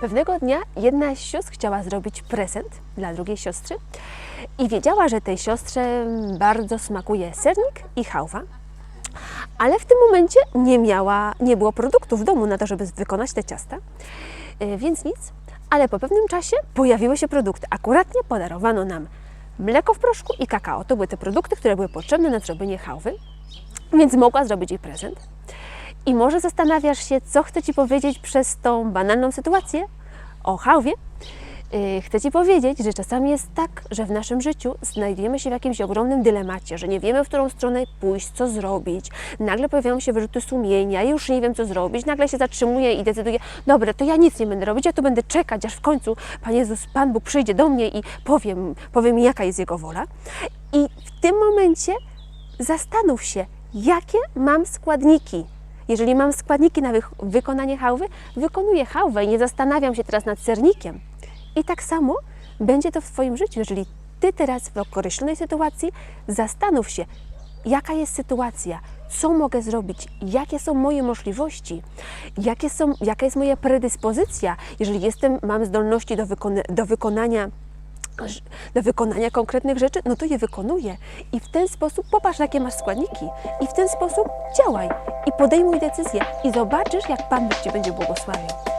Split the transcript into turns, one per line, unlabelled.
Pewnego dnia jedna z sióstr chciała zrobić prezent dla drugiej siostry i wiedziała, że tej siostrze bardzo smakuje sernik i chałwa, ale w tym momencie nie miała, nie było produktu w domu na to, żeby wykonać te ciasta, Yy, więc nic. Ale po pewnym czasie pojawiły się produkty. Akuratnie podarowano nam mleko w proszku i kakao. To były te produkty, które były potrzebne na zrobienie chałwy, więc mogła zrobić jej prezent. I może zastanawiasz się, co chcę Ci powiedzieć przez tą banalną sytuację o chałwie. Yy, Chcę Ci powiedzieć, że czasami jest tak, że w naszym życiu znajdujemy się w jakimś ogromnym dylemacie, że nie wiemy, w którą stronę pójść, co zrobić. Nagle pojawiają się wyrzuty sumienia, już nie wiem, co zrobić. Nagle się zatrzymuję i decyduję, dobra, to ja nic nie będę robić, ja tu będę czekać, aż w końcu Pan Jezus, Pan Bóg przyjdzie do mnie i powiem, powie mi, jaka jest Jego wola. I w tym momencie zastanów się, jakie mam składniki. Jeżeli mam składniki na wy- wykonanie chałwy, wykonuję chałwę i nie zastanawiam się teraz nad sernikiem. I tak samo będzie to w Twoim życiu. Jeżeli Ty teraz w określonej sytuacji zastanów się, jaka jest sytuacja, co mogę zrobić, jakie są moje możliwości, jakie są, jaka jest moja predyspozycja, jeżeli jestem, mam zdolności do, do wykonania do wykonania konkretnych rzeczy, no to je wykonuję. I w ten sposób popatrz, jakie masz składniki. I w ten sposób działaj. I podejmuj decyzję. I zobaczysz, jak Pan Bóg Cię będzie błogosławił.